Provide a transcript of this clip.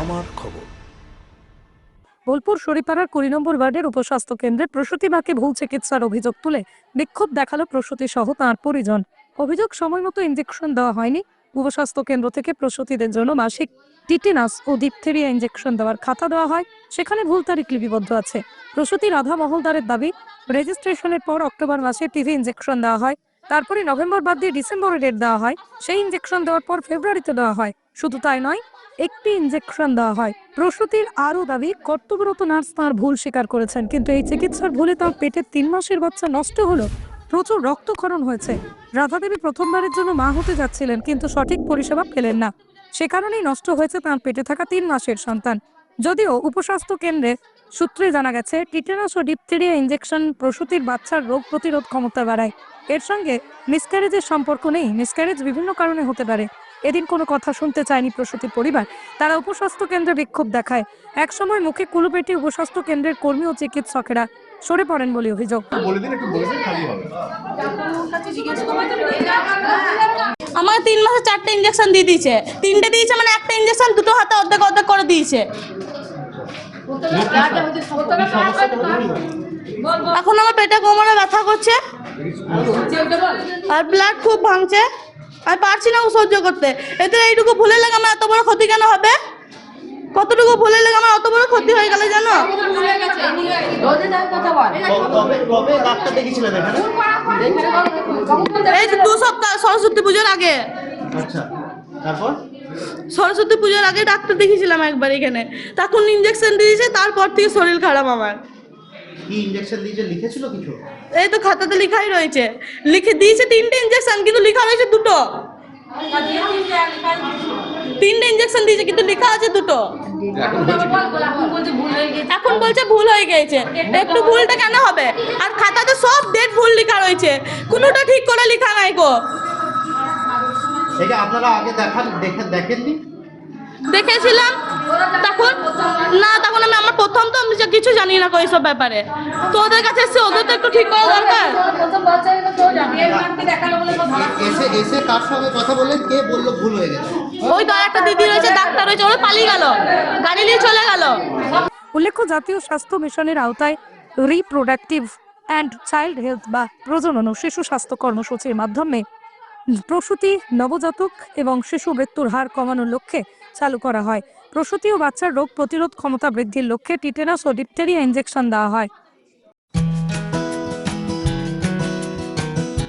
আমার খবর। বোলপুর শরীপাড়ার কুড়ি নম্বর ওয়ার্ডের উপস্বাস্থ্য কেন্দ্রে প্রসূতি মাকে ভুল চিকিৎসার অভিযোগ তুলে বিক্ষোভ দেখাল প্রসূতি সহ তাঁর পরিজন। অভিযোগ সময় মতো ইঞ্জেকশন দেওয়া হয়নি। উপস্বাস্থ্য কেন্দ্র থেকে প্রসূতিদের জন্য মাসিক টিটেনাস ও ডিপথেরিয়া ইঞ্জেকশন দেওয়ার খাতা দেওয়া হয়। সেখানে ভুল তারিখ লিপিবদ্ধ আছে। প্রসূতি রাধা মহলদারের দাবি, রেজিস্ট্রেশনের পর অক্টোবর মাসে টিভি ইঞ্জেকশন দেওয়া হয়। তারপরে নভেম্বর বাদ দিয়ে ডিসেম্বরে ডেট দেওয়া হয়। সেই ইঞ্জেকশন দেওয়ার পর ফেব্রুয়ারিতে দেওয়া হয়। শুধু তাই নয় একটি ইঞ্জেকশন দেওয়া হয়। প্রসূতির আরও দাবি, কর্তব্যরত নার্স তাঁর ভুল স্বীকার করেছেন, কিন্তু এই চিকিৎসার ভুলে তার পেটের তিন মাসের বাচ্চা নষ্ট হলো। প্রচুর রক্তক্ষরণ হয়েছে। রাধাদেবী প্রথমবারের জন্য মা হতে যাচ্ছিলেন, কিন্তু সঠিক পরিষেবা পেলেন না। সে কারণেই নষ্ট হয়েছে তাঁর পেটে থাকা তিন মাসের সন্তান। যদিও উপস্বাস্থ্য কেন্দ্রে সূত্রে জানা গেছে, টিটেনাস ও ডিপথেরিয়া ইঞ্জেকশন প্রসূতির বাচ্চার রোগ প্রতিরোধ ক্ষমতা বাড়ায়। এর সঙ্গে মিসক্যারেজের সম্পর্ক নেই। মিসক্যারেজ বিভিন্ন কারণে হতে পারে। এদিন কোনো কথা শুনতে চায়নি প্রসূতির পরিবার। তারা উপস্বাস্থ্য কেন্দ্রে বিক্ষোভ দেখায়। একসময় মুখে কুলুপেটি উপস্বাস্থ্য কেন্দ্রের কর্মী ও চিকিৎসকেরা সরে পড়েন বলে অভিযোগ। আমাকে তিন মাসে চারটে ইঞ্জেকশন দিয়ে দিয়েছে। তিনটে দিয়েছে মানে একটা ইঞ্জেকশন দুটো হাতে অর্ধেক অর্ধেক করে দিয়েছে। এখন আমার পেটে কোমরে ব্যথা করছে। আর ব্লাড খুব ভাঙছে। আর পারছি না সহ্য করতে। এতে এইটুকু ভুলে লাগে আমার এত বড় ক্ষতি কেন হবে? কতটুকু ভুলে লাগে আমার অত বড় ক্ষতি হয়ে গেল জানো? এই যে দু সপ্তাহ সরস্বতী পুজোর আগে। আচ্ছা সরস্বতী পুজোর আগে ডাক্তার দেখিয়েছিলাম একবার এখানে। তখন ইঞ্জেকশন দিয়েছে তারপর থেকে শরীর খারাপ আমার। কি ইনজেকশন দিয়েছে? লিখেছিল কিছু? এই তো খাতাতে লেখাই রয়েছে। লিখে দিয়েছে তিনটে ইঞ্জেকশন কিন্তু লেখা রয়েছে দুটো। তিনটে ইঞ্জেকশন দিয়েছে কিন্তু লেখা আছে দুটো। এখন বলছে ভুল। হয়ে গেছে। একটু ভুলটা কেন হবে? আর খাতাতে সব ডেট ভুল লেখা রয়েছে। কোনোটা ঠিক করে লেখা নাই গো। আপনারা আগে দেখান দেখে দেখেননি? দেখেছিলাম তখন? না তখন আমি আমার প্রথম তো আমি কিছু জানি না সব ব্যাপারে। তো ওদের কাছে এসে ওদের তো একটু ঠিক করা দরকার। এসে এসে কার সঙ্গে কথা বললেন? কে বলল ভুল হয়ে গেছে? ওই তো একটা দিদি রয়েছে ডাক্তার রয়েছে ওরা পালিয়ে গেল। গাড়ি নিয়ে চলে গেল। উল্লেখ্য জাতীয় স্বাস্থ্য মিশনের আওতায় রিপ্রোডাক্টিভ অ্যান্ড চাইল্ড হেলথ বা প্রজনন ও শিশু স্বাস্থ্য কর্মসূচির মাধ্যমে প্রসূতি নবজাতক এবং শিশু মৃত্যুর হার কমানোর লক্ষ্যে চালু করা হয়। প্রসূতি ও বাচ্চার রোগ প্রতিরোধ ক্ষমতা বৃদ্ধির লক্ষ্যে টিটেনাস ও ডিপথেরিয়া ইঞ্জেকশন দেওয়া হয়।